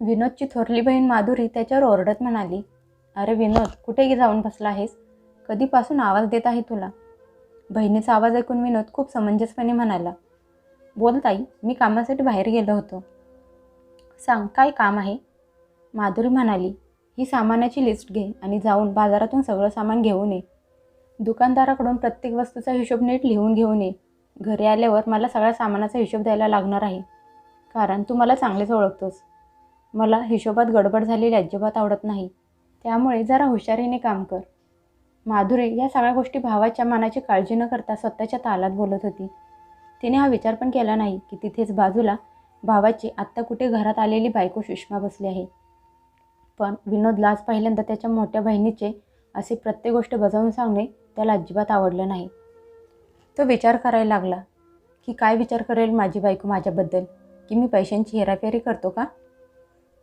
विनोदची थोरली बहीण माधुरी त्याच्यावर ओरडत म्हणाली अरे विनोद कुठे जाऊन बसला आहेस? कधीपासून आवाज देत आहे तुला? बहिणीचा आवाज ऐकून विनोद खूप समंजसपणे म्हणाला बोल ताई मी कामासाठी बाहेर गेलो होतो. सांग काय काम आहे? माधुरी म्हणाली ही सामानाची लिस्ट घे आणि जाऊन बाजारातून सगळं सामान घेऊन ये. दुकानदाराकडून प्रत्येक वस्तूचा हिशोब नीट लिहून घेऊन ये. घरी आल्यावर मला सगळ्या सामानाचा हिशोब द्यायला लागणार आहे. कारण तू मला चांगलेच ओळखतोस. मला हिशोबात गडबड झालेली अजिबात आवडत नाही. त्यामुळे जरा हुशारीने काम कर. माधुरी या सगळ्या गोष्टी भावाच्या मनाची काळजी न करता स्वतःच्या तालात बोलत होती. तिने हा विचार पण केला नाही की तिथेच बाजूला भावाची आत्ता कुठे घरात आलेली बायको सुषमा बसली आहे. पण विनोदला आज पहिल्यांदा त्याच्या मोठ्या बहिणीचे असे प्रत्येक गोष्ट बजावून सांगणे त्याला अजिबात आवडलं नाही. तो विचार करायला लागला की काय विचार करेल माझी बायको माझ्याबद्दल? की मी पैशांची हेराफेरी करतो का?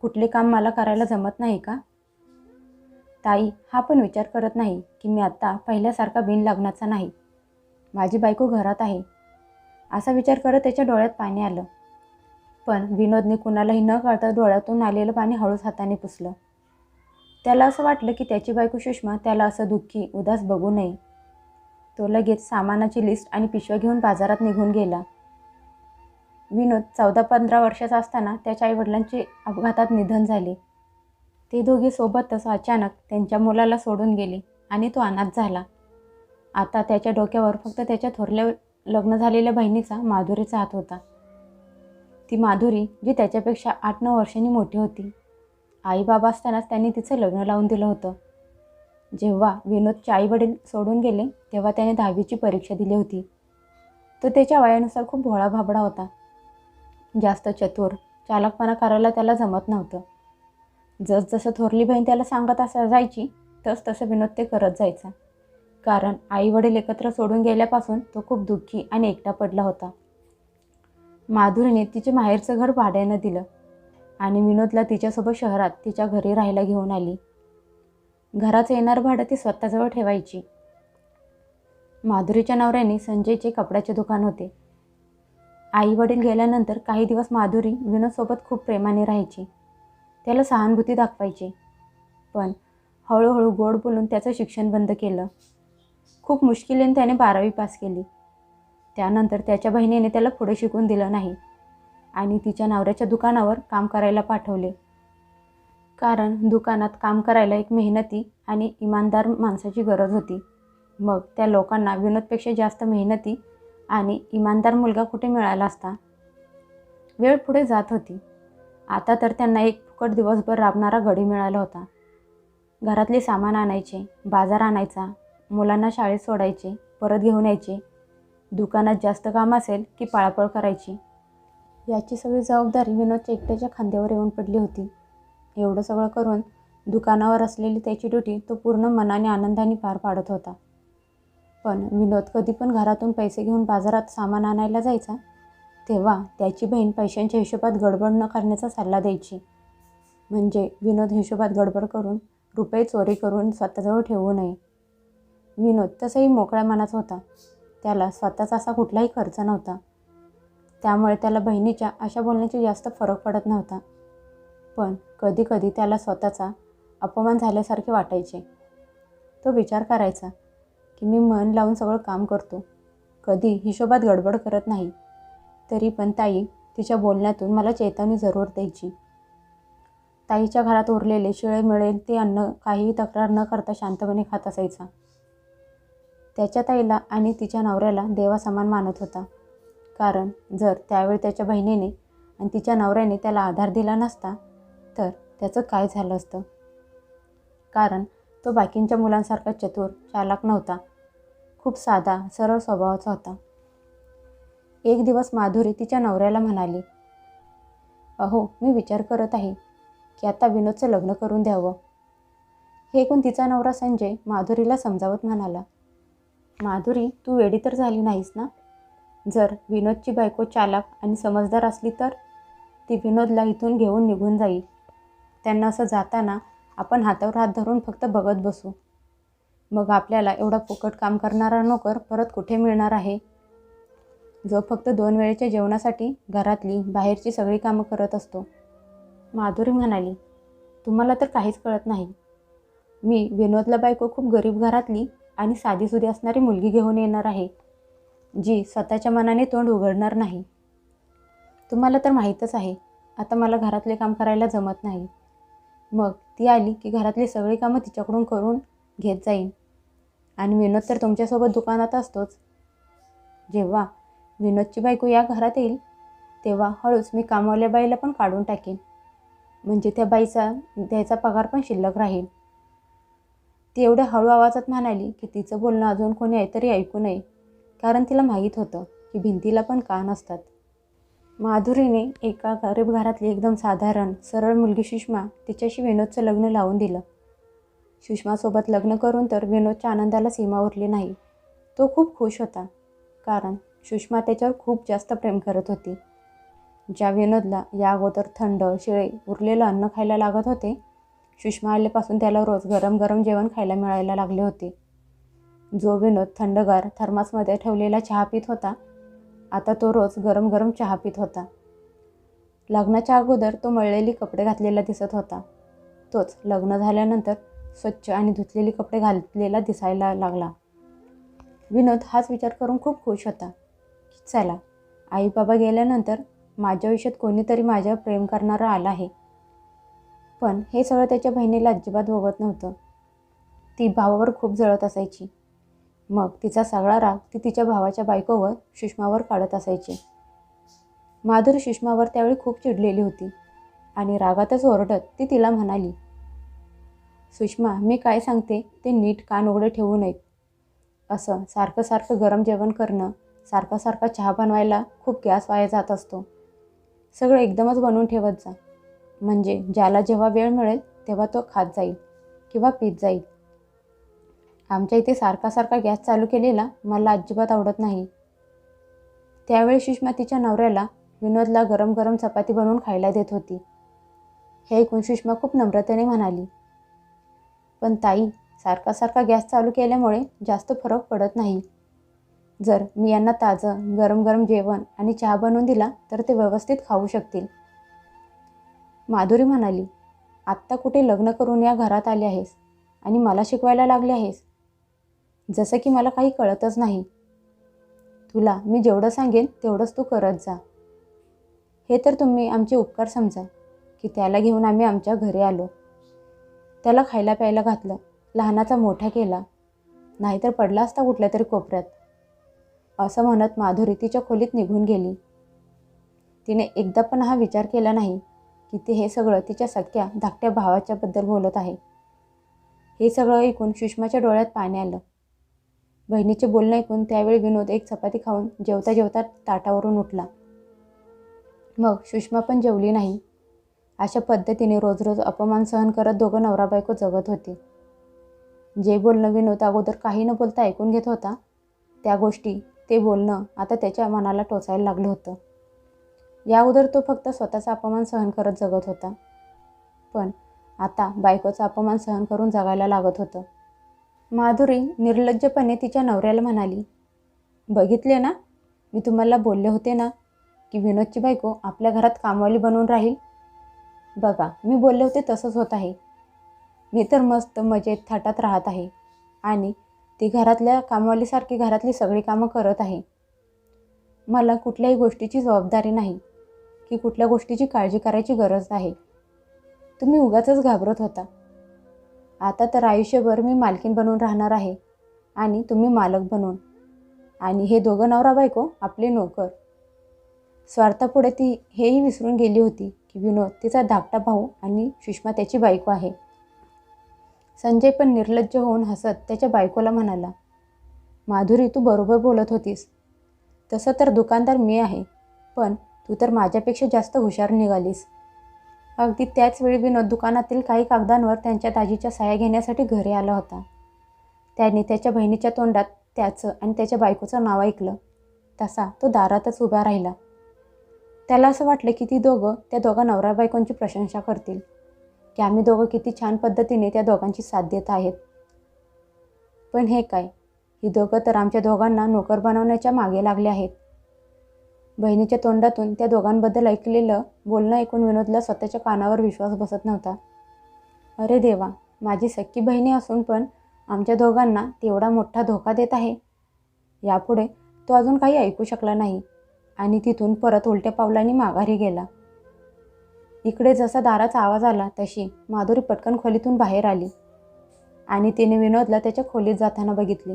कुठले काम मला करायला जमत नाही का? ताई हा पण विचार करत नाही की मी आत्ता पहिल्यासारखा बिन लागण्याचा नाही. माझी बायको घरात आहे. असा विचार करत त्याच्या डोळ्यात पाणी आलं. पण विनोदने कुणालाही न कळता डोळ्यातून आलेलं पाणी हळूच हाताने पुसलं. त्याला असं वाटलं की त्याची बायको सुषमा त्याला असं दुःखी उदास बघू नये. तो लगेच सामानाची लिस्ट आणि पिशव्या घेऊन बाजारात निघून गेला. विनोद चौदा पंधरा वर्षाचा असताना त्याच्या आईवडिलांचे अपघातात निधन झाले. ते दोघे सोबतच अचानक त्यांच्या मुलाला सोडून गेले आणि तो अनाथ झाला. आता त्याच्या डोक्यावर फक्त त्याच्या थोरल्या लग्न झालेल्या बहिणीचा माधुरीचा हात होता. ती माधुरी जी त्याच्यापेक्षा आठ नऊ वर्षांनी मोठी होती. आई बाबा असतानाच त्यांनी तिचं लग्न लावून दिलं होतं. जेव्हा विनोदचे आई वडील सोडून गेले तेव्हा त्याने दहावीची परीक्षा दिली होती. तो त्याच्या वयानुसार खूप भोळा भाबडा होता. जास्त चतुर. चालकपणा करायला त्याला जमत नव्हतं. जसजसं थोरली बहीण त्याला सांगत असा जायची तस तसं विनोद ते करत जायचा. कारण आई वडील एकत्र सोडून गेल्यापासून तो खूप दुःखी आणि एकटा पडला होता. माधुरीने तिचे माहेरचं घर भाड्यानं दिलं आणि विनोदला तिच्यासोबत शहरात तिच्या घरी राहायला घेऊन आली. घराचं येणारं भाडं ती स्वतःजवळ ठेवायची. माधुरीच्या नवऱ्याने संजयचे कपड्याचे दुकान होते. आई वडील गेल्यानंतर काही दिवस माधुरी विनोदसोबत खूप प्रेमाने राहायची. त्याला सहानुभूती दाखवायची. पण हळूहळू गोड बोलून त्याचं शिक्षण बंद केलं. खूप मुश्किलीने त्याने बारावी पास केली. त्यानंतर त्याच्या बहिणीने त्याला पुढे शिकून दिलं नाही आणि तिच्या नवऱ्याच्या दुकानावर काम करायला पाठवले. कारण दुकानात काम करायला एक मेहनती आणि इमानदार माणसाची गरज होती. मग त्या लोकांना विनोदपेक्षा जास्त मेहनती आणि इमानदार मुलगा कुठे मिळाला असता? वेळ पुढे जात होती. आता तर त्यांना एक फुकट दिवसभर राबणारा गडी मिळाला होता. घरातले सामान आणायचे बाजार आणायचा मुलांना शाळेत सोडायचे परत घेऊन यायचे दुकानात जास्त काम असेल की पाळापळ करायची? याची सगळी जबाबदारी विनोदच्या एकट्याच्या खांद्यावर येऊन पडली होती. एवढं सगळं करून दुकानावर असलेली त्याची ड्युटी तो पूर्ण मनाने आनंदाने पार पाडत होता. पण विनोद कधी पण घरातून पैसे घेऊन बाजारात सामान आणायला जायचा तेव्हा त्याची बहीण पैशांच्या हिशोबात गडबड न करण्याचा सल्ला द्यायची. म्हणजे विनोद हिशोबात गडबड करून रुपये चोरी करून स्वतःजवळ ठेवू नये. विनोद तसंही मोकळ्या मनाचा होता. त्याला स्वतःचा असा कुठलाही खर्च नव्हता. त्यामुळे त्याला बहिणीच्या अशा बोलण्याची जास्त फरक पडत नव्हता. पण कधीकधी त्याला स्वतःचा अपमान झाल्यासारखे वाटायचे. तो विचार करायचा की मी मन लावून सगळं काम करतो. कधी हिशोबात गडबड करत नाही. तरी पण ताई तिच्या बोलण्यातून मला चेतावणी जरूर द्यायची. ताईच्या घरात उरलेले शिळे मिळेल ते अन्न काहीही तक्रार न करता शांतपणे खात असायचा. त्याच्या ताईला आणि तिच्या नवऱ्याला देवासमान मानत होता. कारण जर त्यावेळी त्याच्या बहिणीने आणि तिच्या नवऱ्याने त्याला आधार दिला नसता तर त्याचं काय झालं असतं? कारण तो बाकींच्या मुलांसारखा चतुर चालाक नव्हता. खूप साधा सरळ स्वभावाचा होता. एक दिवस माधुरी तिच्या नवऱ्याला म्हणाली अहो मी विचार करत आहे की आता विनोदचं लग्न करून द्यावं. हे ऐकून तिचा नवरा संजय माधुरीला समजावत म्हणाला माधुरी तू वेडी तर झाली नाहीस ना? जर विनोदची बायको चालाक आणि समजदार असली तर? ती विनोदला इथून घेऊन निघून जाईल. त्यांना असं जाताना आपण हातावर हात धरून फक्त बघत बसू. मग आपल्याला एवढा फुकट काम करणारा नोकर परत कुठे मिळणार आहे? जो फक्त दोन वेळेच्या जेवणासाठी घरातली बाहेरची सगळी कामं करत असतो. माधुरी म्हणाली तुम्हाला तर काहीच कळत नाही. मी विनोदला बायको खूप गरीब घरातली आणि साधीसुधी असणारी मुलगी घेऊन येणार आहे जी स्वतःच्या मनाने तोंड उघडणार नाही. तुम्हाला तर माहीतच आहे आता मला घरातले काम करायला जमत नाही. मग ती आली की घरातली सगळी कामं तिच्याकडून करून घेत जाईन. आणि विनोद तर तुमच्यासोबत दुकानात असतोच. जेव्हा विनोदची बायको या घरात येईल तेव्हा हळूच मी कामावल्या बाईला पण काढून टाकेन. म्हणजे त्या बाईचा द्यायचा पगार पण शिल्लक राहील. ती एवढ्या हळू आवाजात म्हणाली की तिचं बोलणं अजून कोणी तरी ऐकू नये. कारण तिला माहीत होतं की भिंतीला पण कान असतात माधुरीने एका गरीब घरातली एकदम साधारण सरळ मुलगी सुषमा तिच्याशी विनोदचं लग्न लावून दिलं. सुषमासोबत लग्न करून तर विनोदच्या आनंदाला सीमा उरली नाही. तो खूप खुश होता कारण सुषमा त्याच्यावर खूप जास्त प्रेम करत होती. ज्या विनोदला या अगोदर थंड शिळे उरलेलं अन्न खायला लागत होते सुषमा आल्यापासून त्याला रोज गरम गरम जेवण खायला मिळायला लागले होते. जो विनोद थंडगार थर्मासमध्ये ठेवलेला चहा पित होता आता तो रोज गरम गरम चहा पित होता. लग्नाच्या अगोदर तो मळलेली कपडे घातलेला दिसत होता. तोच लग्न झाल्यानंतर स्वच्छ आणि धुतलेले कपडे घातलेला दिसायला लागला. विनोद हाच विचार करून खूप खुश होता की चला आई बाबा गेल्यानंतर माझ्या आयुष्यात कोणीतरी माझ्यावर प्रेम करणारा आला आहे. पण हे सगळं त्याच्या बहिणीला अजिबात बघत नव्हतं. ती भावावर खूप जळत असायची. मग तिचा सगळा राग ती तिच्या भावाच्या बायकोवर सुषमावर काढत असायची. माधुरी सुषमावर त्यावेळी खूप चिडलेली होती आणि रागातच ओरडत ती तिला म्हणाली सुषमा मी काय सांगते? ते नीट कान उघडे ठेवू नयेत. असं सारखं सारखं गरम जेवण करणं सारखा सारखा चहा बनवायला खूप गॅस वाया जात असतो. सगळं एकदमच बनवून ठेवत जा. म्हणजे ज्याला जेव्हा वेळ मिळेल तेव्हा तो खात जाईल किंवा पीत जाईल. आमच्या इथे सारखा सारखा गॅस चालू केलेला मला अजिबात आवडत नाही. त्यावेळी सुषमा तिच्या नवऱ्याला विनोदला गरम गरम चपाती बनवून खायला देत होती. हे ऐकून सुषमा खूप नम्रतेने म्हणाली पण ताई सारखा सारखा गॅस चालू केल्यामुळे जास्त फरक पडत नाही. जर मी यांना ताजं गरम गरम जेवण आणि चहा बनवून दिला तर ते व्यवस्थित खाऊ शकतील. माधुरी म्हणाली आत्ता कुठे लग्न करून या घरात आले आहेस? आणि मला शिकवायला लागले आहेस? जसं की मला काही कळतच नाही. तुला मी जेवढं सांगेन तेवढंच तू करत जा. हे तर तुम्ही आमचे उपकार समजा की त्याला घेऊन आम्ही आमच्या घरी आलो. त्याला खायला प्यायला घातलं. लहानाचा मोठा केला. नाहीतर पडला असता कुठल्या तरी कोपऱ्यात. असं म्हणत माधुरी तिच्या खोलीत निघून गेली. तिने एकदा पण हा विचार केला नाही की ते हे सगळं तिच्या सख्या धाकट्या भावाच्याबद्दल बोलत आहे. हे सगळं ऐकून सुषमाच्या डोळ्यात पाणी आलं. बहिणीचे बोलणं ऐकून त्यावेळी विनोद एक चपाती खाऊन जेवता जेवता ताटावरून उठला. मग सुषमा पण जेवली नाही. अशा पद्धतीने रोज रोज अपमान सहन करत दोघं नवरा बायको जगत होती. जे बोलणं विनोद अगोदर काही न बोलता ऐकून घेत होता त्या गोष्टी ते बोलणं आता त्याच्या मनाला टोचायला लागलं होतं. या अगोदर तो फक्त स्वतःचा अपमान सहन करत जगत होता. पण आता बायकोचा अपमान सहन करून जगायला लागत होतं. माधुरी निर्लज्जपणे तिच्या नवऱ्याला म्हणाली बघितले ना? मी तुम्हाला बोलले होते ना की विनोदची बायको आपल्या घरात कामवाली बनवून राहील बघा मी बोलले होते तसंच होत आहे. मी तर मस्त मजेत थाटात राहत आहे आणि ती घरातल्या कामवालीसारखी घरातली सगळी कामं करत आहे. मला कुठल्याही गोष्टीची जबाबदारी नाही की कुठल्या गोष्टीची काळजी करायची गरज आहे. तुम्ही उगाचच घाबरत होता. आता तर आयुष्यभर मी मालकीन बनून राहणार आहे आणि तुम्ही मालक बनून. आणि हे दोघं नवरा बायको आपले नोकर. स्वार्थापुढे ती हेही विसरून गेली होती की विनोद तिचा धाकटा भाऊ आणि सुषमा त्याची बायको आहे. संजय पण निर्लज्ज होऊन हसत त्याच्या बायकोला म्हणाला माधुरी तू बरोबर बोलत होतीस. तसं तर दुकानदार मी आहे पण तू तर माझ्यापेक्षा जास्त हुशार निघालीस. अगदी त्याच वेळी विनोद दुकानातील काही कागदांवर त्यांच्या दाजीच्या साया घेण्यासाठी घरी आला होता. त्याने त्याच्या बहिणीच्या तोंडात त्याचं आणि त्याच्या बायकोचं नाव ऐकलं. तसा तो दारातच उभा राहिला. त्याला असं वाटलं की ती दोघं त्या दोघा नवरा बायकोंची प्रशंसा करतील. की आम्ही दोघं किती छान पद्धतीने त्या दोघांची साथ देत आहेत. पण हे काय? ही दोघं तर आमच्या दोघांना नोकर बनवण्याच्या मागे लागले आहेत. बहिणीच्या तोंडातून त्या दोघांबद्दल ऐकलेलं बोलणं ऐकून विनोदला स्वतःच्या कानावर विश्वास बसत नव्हता. अरे देवा माझी सख्खी बहिणी असून पण आमच्या दोघांना तेवढा मोठा धोका देत आहे. यापुढे तो अजून काही ऐकू शकला नाही. आणि तिथून परत उलट्या पावलांनी माघारी गेला. इकडे जसा दाराचा आवाज आला तशी माधुरी पटकन खोलीतून बाहेर आली आणि तिने विनोदला त्याच्या खोलीत जाताना बघितले.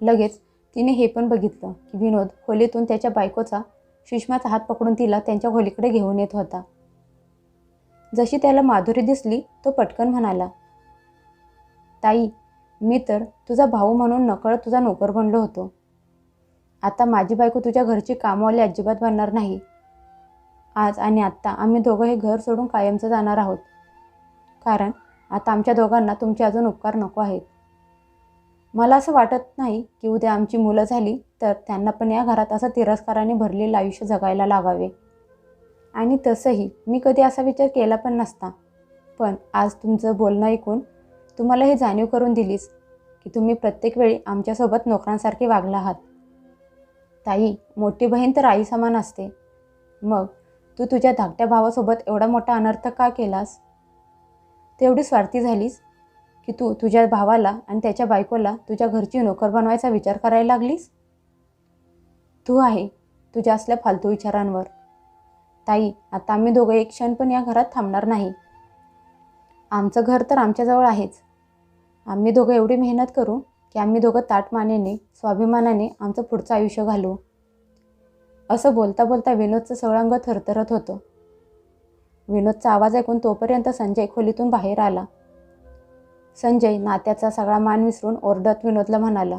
लगेच तिने हे पण बघितलं की विनोद खोलीतून त्याच्या बायकोचा सुषमाचा हात पकडून तिला त्यांच्या खोलीकडे घेऊन येत होता. जशी त्याला माधुरी दिसली तो पटकन म्हणाला ताई मी तर तुझा भाऊ म्हणून नकळत तुझा नोकर बनलो होतो. आता माझी बायको तुझ्या घरची कामवाली अजिबात बनणार नाही. आज आणि आत्ता आम्ही दोघं हे घर सोडून कायमचं जाणार आहोत. कारण आता आमच्या दोघांना तुमचे अजून उपकार नको आहेत. मला असं वाटत नाही की उद्या आमची मुलं झाली तर त्यांना पण या घरात असं तिरस्काराने भरलेलं आयुष्य जगायला लागावे आणि तसंही मी कधी असा विचार केला पण नसता. पण आज तुमचं बोलणं ऐकून तुम्हाला हे जाणीव करून दिलीस की तुम्ही प्रत्येक वेळी आमच्यासोबत नोकरांसारखे वागला आहात. ताई मोठी बहीण तर आई समान असते. मग तू तुझ्या धाकट्या भावासोबत एवढा मोठा अनर्थ का केलास? तेवढी स्वार्थी झालीस की तू तुझ्या भावाला आणि त्याच्या बायकोला तुझ्या घरची नोकर बनवायचा विचार करायला लागलीस? तू आहे तुझ्या असल्या फालतू विचारांवर. ताई आता आम्ही दोघं एक क्षण पण या घरात थांबणार नाही. आमचं घर तर आमच्याजवळ आहेच. आम्ही दोघं एवढी मेहनत करू की आम्ही दोघं ताटमानेने स्वाभिमानाने आमचं पुढचं आयुष्य घालू. असं बोलता बोलता विनोदचं सगळं अंग थरथरत होतं. विनोदचा आवाज ऐकून तोपर्यंत संजय खोलीतून बाहेर आला. संजय नात्याचा सगळा मान विसरून ओरडत विनोदला म्हणाला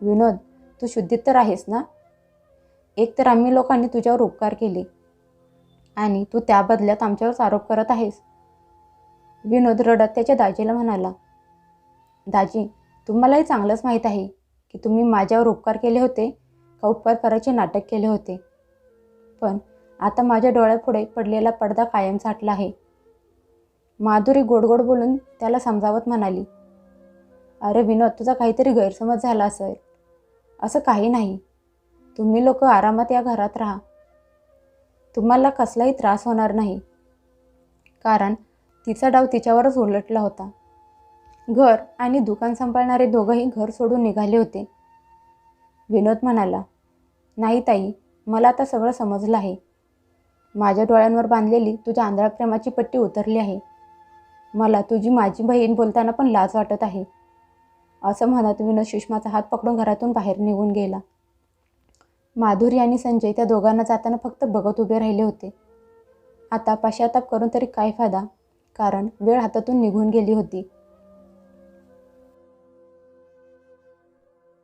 विनोद तू शुद्धीत तर आहेस ना? एक तर आम्ही लोकांनी तुझ्यावर उपकार केले आणि तू त्या बदल्यात आमच्यावरच आरोप करत आहेस. विनोद रडत त्याच्या दाजीला म्हणाला दाजी तुम्हालाही चांगलंच माहीत आहे की तुम्ही माझ्यावर उपकार केले होते का उपकार करायचे नाटक केले होते. पण आता माझ्या डोळ्यापुढे पडलेला पडदा कायम साठला आहे. माधुरी गोडगोड बोलून त्याला समजावत म्हणाली अरे विनोद तुझा काहीतरी गैरसमज झाला असेल. असं काही नाही. तुम्ही लोक आरामात या घरात राहा. तुम्हाला कसलाही त्रास होणार नाही. कारण तिचा डाव तिच्यावरच उलटला होता. घर आणि दुकान सांभाळणारे दोघंही घर सोडून निघाले होते. विनोद म्हणाला नाही ताई मला आता सगळं समजलं आहे. माझ्या डोळ्यांवर बांधलेली तुझ्या आंधळा प्रेमाची पट्टी उतरली आहे. मला तुझी माझी बहीण बोलताना पण लाज वाटत आहे. असं म्हणत विनोद सुषमाचा हात पकडून घरातून बाहेर निघून गेला. माधुरी आणि संजय त्या दोघांना जाताना फक्त बघत उभे राहिले होते. आता पश्चाताप करून तरी काय फायदा? कारण वेळ हातातून निघून गेली होती.